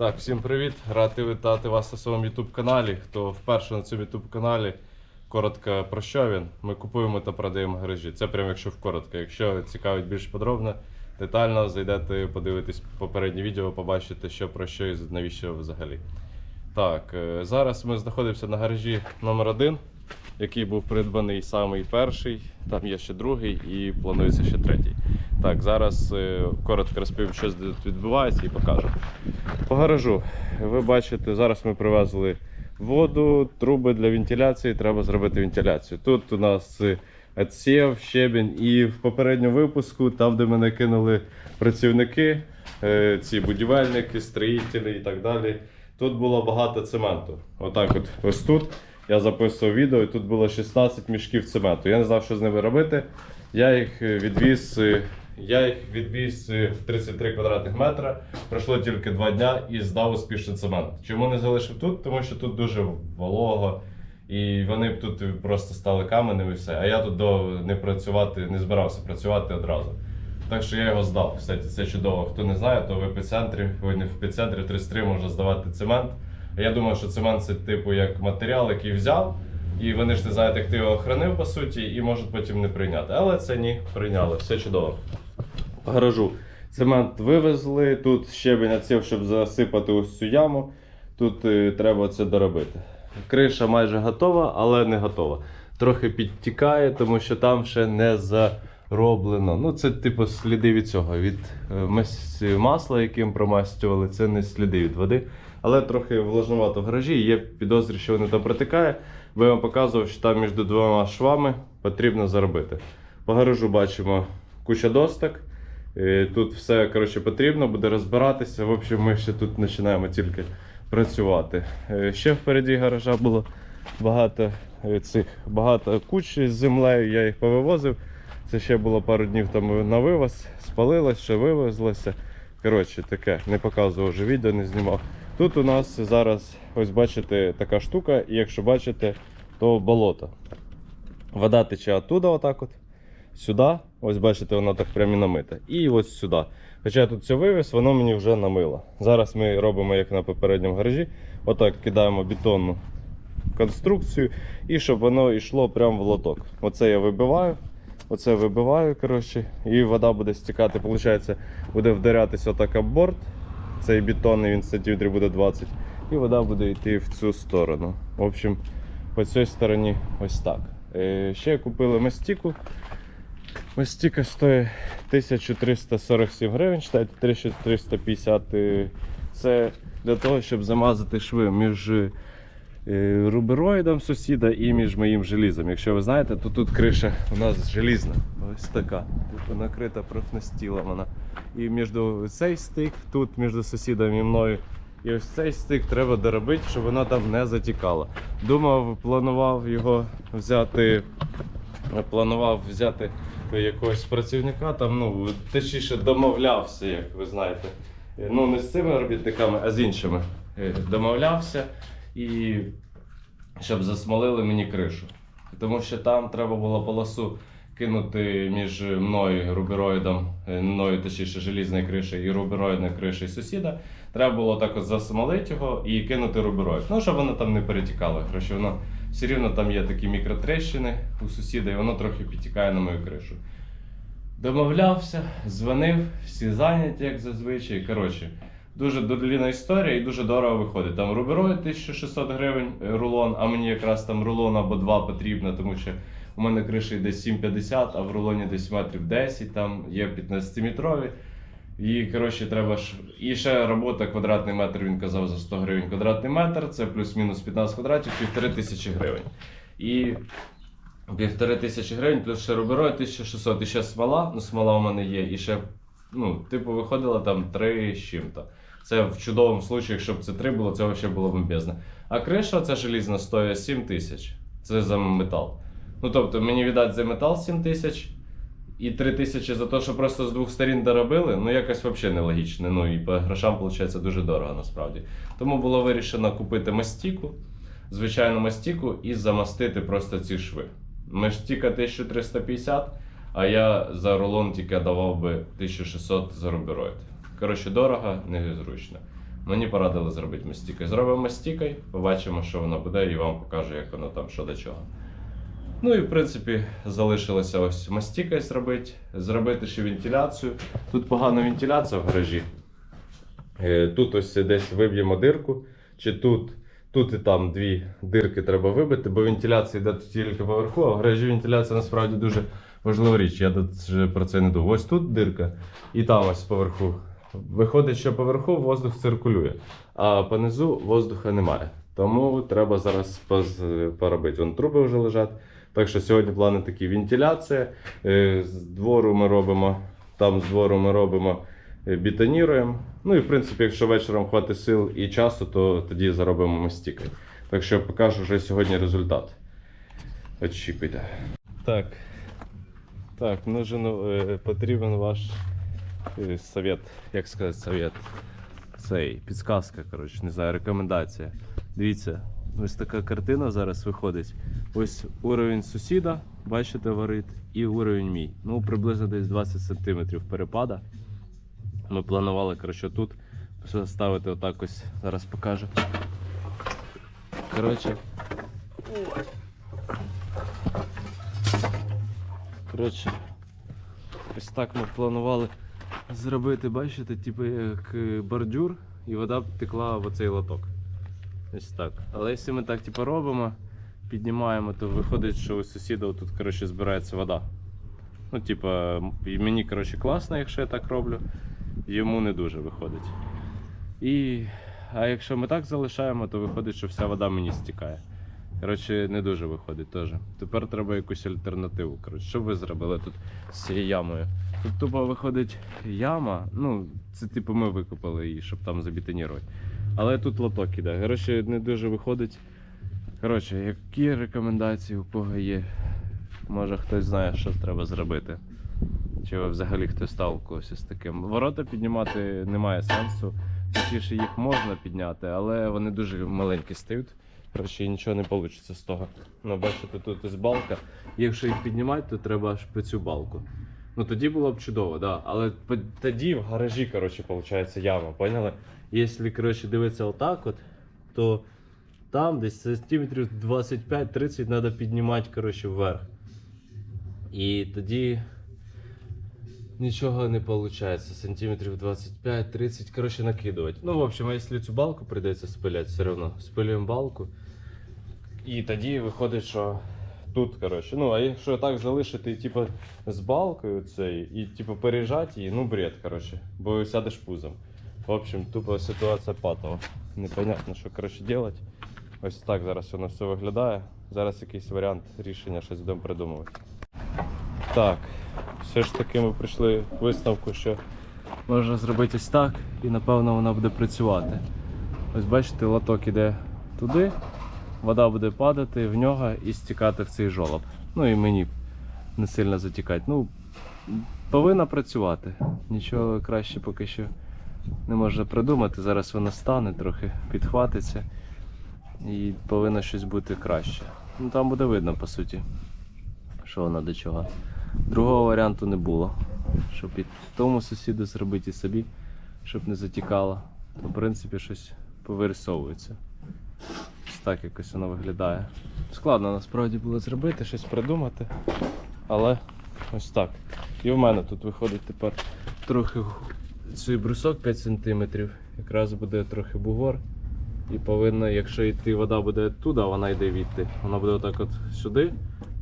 Так, всім привіт! Радий вітати вас на своєму YouTube каналі. Хто вперше на цьому YouTube каналі, коротко про що він. Ми купуємо та продаємо гаражі. Це прямо якщо вкоротко. Якщо цікавить більш подробно, детально зайдете, подивитесь попереднє відео, побачите, що про що і навіщо взагалі. Так, е, зараз ми знаходимося на гаражі номер 1 який був придбаний самий перший. Там є ще другий і планується ще третій. Так, зараз е, коротко розповім, що тут відбувається і покажу. По гаражу. Ви бачите, зараз ми привезли воду, труби для вентиляції, треба зробити вентиляцію. Тут у нас е, відсів, щебінь, і в попередньому випуску, там, де мене кинули працівники, е, ці будівельники, строїтелі і так далі. Тут було багато цементу. Отак, от ось тут. Я записував відео, і тут було 16 мішків цементу. Я не знав, що з ними робити. Я їх е, відвіз. Е, Я їх відвіз е, в 33 квадратних метра. Пройшло тільки два дня і здав успішно цемент. Чому не залишив тут? Тому що тут дуже волого, і вони б тут просто стали каменем і все. А я тут до не працювати, не збирався працювати одразу. Так що я його здав. Кстати, це чудово. Хто не знає, то в епіцентрі, ви не в епіцентрі в 33 можна здавати цемент. А Я думав, що цемент це типу як матеріал, який взяв, і вони ж не знають, як ти його хранив по суті, і можуть потім не прийняти. Але це ні, прийняли, все чудово. По гаражу. Цемент вивезли, тут щебень отсів, щоб засипати ось цю яму. Тут е, треба це доробити. Криша майже готова, але не готова. Трохи підтікає, тому що там ще не зароблено. Ну, це типу сліди від цього, від е, масла, яким промастювали, це не сліди від води. Але трохи влажнувато в гаражі. Є підозрі, що вони там протикає. Бо я вам показував, що там між двома швами потрібно заробити. По гаражу бачимо куча досток. Е, Тут все коротше, потрібно, буде розбиратися. В общем, ми ще тут починаємо тільки працювати. Е, Ще впереді гаража було багато е, цих багато куч з землею, я їх повивозив. Це ще було пару днів тому на вивоз, спалилось, ще вивезлося. Коротше, таке, не показував вже відео, не знімав. Тут у нас зараз, ось бачите, така штука, і якщо бачите, то болото. Вода тече оттуда, отак от, сюди. Ось бачите, воно так прямо і намите. І ось сюди. Хоча я тут все вивіз, воно мені вже намило. Зараз ми робимо, як на попередньому гаражі. Отак кидаємо бетонну конструкцію, і щоб воно йшло прямо в лоток. Оце я вибиваю. Оце вибиваю, коротше, і вода буде стікати. Получається, буде вдарятися отак об борт. Цей бетонний він сантиметрів буде 20. І вода буде йти в цю сторону. В общем, по цій стороні ось так. Е, ще купили мастіку. Мастіка стоїть 1347 гривень, читайте 1350. Е, Це для того, щоб замазати шви між е, рубероїдом сусіда і між моїм желізом. Якщо ви знаєте, то тут криша у нас желізна. Ось така. Типу накрита профнастілом вона. І між цей стик, тут між сусідом і мною. І ось цей стик треба доробити, щоб вона там не затікала. Думав, планував його взяти. Планував взяти якогось працівника, там, ну, точніше домовлявся, як ви знаєте. Ну, не з цими робітниками, а з іншими. Е, Домовлявся і щоб засмолили мені кришу. Тому що там треба було полосу кинути між мною, рубероїдом, е, мною, точніше, желізною кришею і рубероїдною кришею сусіда. Треба було так от засмолити його і кинути рубероїд. Ну, щоб воно там не перетікало. Коротше, воно все рівно там є такі мікротрещини у сусіда, і воно трохи підтікає на мою кришу. Домовлявся, дзвонив, всі зайняті, як зазвичай. Коротше, дуже доліна історія і дуже дорого виходить. Там рубероїд 1600 гривень е, рулон, а мені якраз там рулон або два потрібно, тому що у мене криша йде 7,50, а в рулоні десь метрів 10, там є 15-метрові. І коротше, треба ж. І ще робота квадратний метр, він казав за 100 гривень квадратний метр, це плюс-мінус 15 квадратів, півтори тисячі гривень. І півтори тисячі гривень, плюс ще рубероїд 1600, і ще смола, ну смола у мене є, і ще, ну, типу, виходило там 3 з чим-то. Це в чудовому случаї, якщо б це 3 було, це взагалі було бомбезно. А криша ця желізна стоїть 7 тисяч. Це за метал. Ну тобто мені віддати за метал 7 тисяч. І 3 тисячі за те, що просто з двох сторін доробили, ну якось взагалі нелогічно. Ну і по грошам виходить дуже дорого насправді. Тому було вирішено купити мастіку, звичайну мастіку, і замастити просто ці шви. Мастіка 1350, а я за рулон тільки давав би 1600 за рубероїд. Коротше, дорого, незручно. Мені порадили зробити мастікою. Зробимо мастікою, побачимо, що воно буде, і вам покажу, як воно там що до чого. Ну і в принципі залишилося ось мастікою зробити, зробити ще вентиляцію. Тут погана вентиляція в гаражі. Е, Тут ось десь виб'ємо дирку, чи тут, тут і там дві дирки треба вибити, бо вентиляція йде тільки поверху, а в гаражі вентиляція насправді дуже важлива річ. Я про це не думав. Ось тут дирка, і там ось поверху. Виходить, що поверху воздух циркулює, а понизу воздуха немає. Тому треба зараз поробити. Вон труби вже лежать. Так що сьогодні плани такі: вентиляція. е, З двору ми робимо, там з двору ми робимо е, бетоніруємо. Ну і в принципі, якщо вечором хватить сил і часу, то тоді заробимо мастікою. Так що покажу вже сьогодні результат. Очікуйте. Так. Так, нужен е, потрібен ваш совет, як сказати, совет. Цей, підсказка, коротше, не знаю, рекомендація. Дивіться, ось така картина зараз виходить. Ось уровень сусіда, бачите, варить, і уровень мій. Ну, приблизно десь 20 см перепада. Ми планували, коротше, тут ставити отак ось, зараз покажу. Коротше. Коротше, ось так ми планували зробити, бачите, типу як е, бордюр, і вода б текла в оцей лоток. Ось так. Але якщо ми так типу, робимо, піднімаємо, то виходить, що у сусіда тут коротше, збирається вода. Ну, типа, мені коротше, класно, якщо я так роблю, йому не дуже виходить. І, а якщо ми так залишаємо, то виходить, що вся вода мені стікає. Коротше, не дуже виходить теж. Тепер треба якусь альтернативу. Коротше, що ви зробили тут з цією ямою? Тут тупо виходить яма. Ну, це типу ми викопали її, щоб там забетонірувати. Але тут лоток іде. Коротше, не дуже виходить. Коротше, які рекомендації у кого є? Може хтось знає, що треба зробити. Чи взагалі хтось сталкувався з таким. Ворота піднімати немає сенсу. Точніше, їх можна підняти, але вони дуже маленькі стають. Коротше, нічого не вийде з того. Ну, бачите, тут ось балка. Якщо їх піднімати, то треба аж по цю балку. Ну тоді було б чудово, да. Але тоді в гаражі, коротше, виходить яма, поняли? Якщо, коротше, дивитися отак от, то там десь сантиметрів 25-30 треба піднімати, коротше, вверх. І тоді нічого не виходить. Сантиметрів 25-30, коротше, накидувати. Ну, в общем, а якщо цю балку прийдеться спиляти, все одно спилюємо балку. І тоді виходить, що тут, коротше. Ну, а якщо так залишити, типу, з балкою цей, і типу переїжджати її, ну бред, коротше, бо сядеш пузом. В общем, тупо ситуація патова. Непонятно, що коротше робити. Ось так зараз воно все виглядає. Зараз якийсь варіант рішення щось будемо придумувати. Так, все ж таки ми прийшли висновку, що можна зробити ось так, і напевно вона буде працювати. Ось бачите, лоток іде туди, вода буде падати в нього і стікати в цей жолоб. Ну і мені не сильно затікати. Ну, повинна працювати. Нічого краще поки що не можна придумати. Зараз вона стане, трохи підхватиться і повинно щось бути краще. Ну там буде видно по суті, що вона до чого. Другого варіанту не було. Щоб і тому сусіду зробити і собі, щоб не затікало. То в принципі щось повирисовується. Так якось воно виглядає. Складно насправді було зробити, щось придумати. Але ось так. І в мене тут виходить тепер трохи цей брусок 5 см. Якраз буде трохи бугор. І повинна, якщо йти вода буде туди, вона йде відти. Вона буде отак от сюди,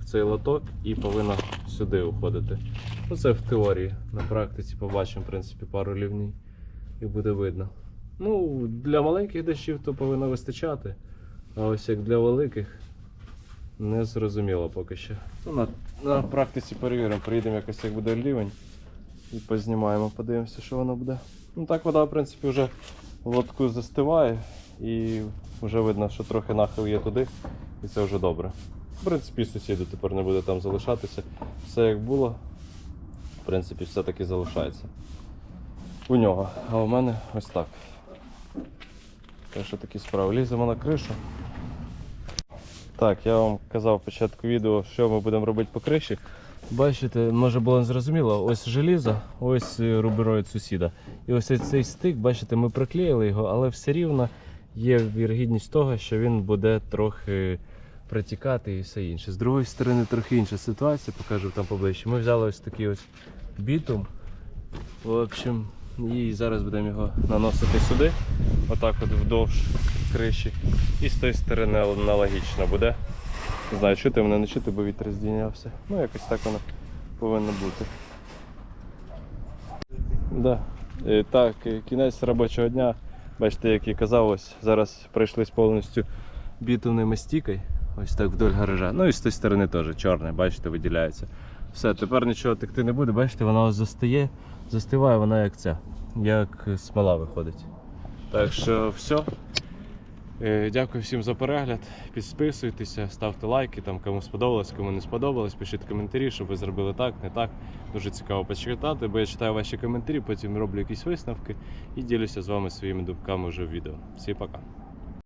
в цей лоток, і повинна сюди уходити. Ну це в теорії. На практиці побачимо, в принципі, пару лівній і буде видно. Ну, для маленьких дощів то повинно вистачати. А ось як для великих не зрозуміло поки що. Ну, на, на практиці перевіримо, приїдемо якось як буде рівень і познімаємо, подивимося, що воно буде. Ну так вода, в принципі, вже в лотку застиває і вже видно, що трохи нахил є туди, і це вже добре. В принципі, сусіду тепер не буде там залишатися. Все як було, в принципі, все таки залишається. У нього. А у мене ось так. Так що такі справи. Ліземо на кришу. Так, я вам казав початку відео, що ми будемо робити по криші. Бачите, може було не зрозуміло, ось желізо, ось е, рубероїд сусіда. І ось цей стик, бачите, ми приклеїли його, але все рівно є вірогідність того, що він буде трохи протікати і все інше. З другої сторони, трохи інша ситуація, покажу там поближче. Ми взяли ось такий ось бітум. В общем, і зараз будемо його наносити сюди, отак от вдовж криші. І з тої сторони аналогічно буде. Не знаю, чути мене не чути, бо вітер здійнявся. Ну, якось так воно повинно бути. Да. Е, Так, е, кінець робочого дня. Бачите, як і казав, ось зараз пройшлись повністю бітумною мастікою. Ось так вдоль гаража. Ну і з тої сторони теж чорне, бачите, виділяється. Все, тепер нічого текти не буде, бачите, вона ось застає, застиває вона як ця, як смола виходить. Так що все. Е, Дякую всім за перегляд. Підписуйтеся, ставте лайки, там кому сподобалось, кому не сподобалось, пишіть коментарі, щоб ви зробили так, не так. Дуже цікаво почитати, бо я читаю ваші коментарі, потім роблю якісь висновки і ділюся з вами своїми думками вже в відео. Всі пока.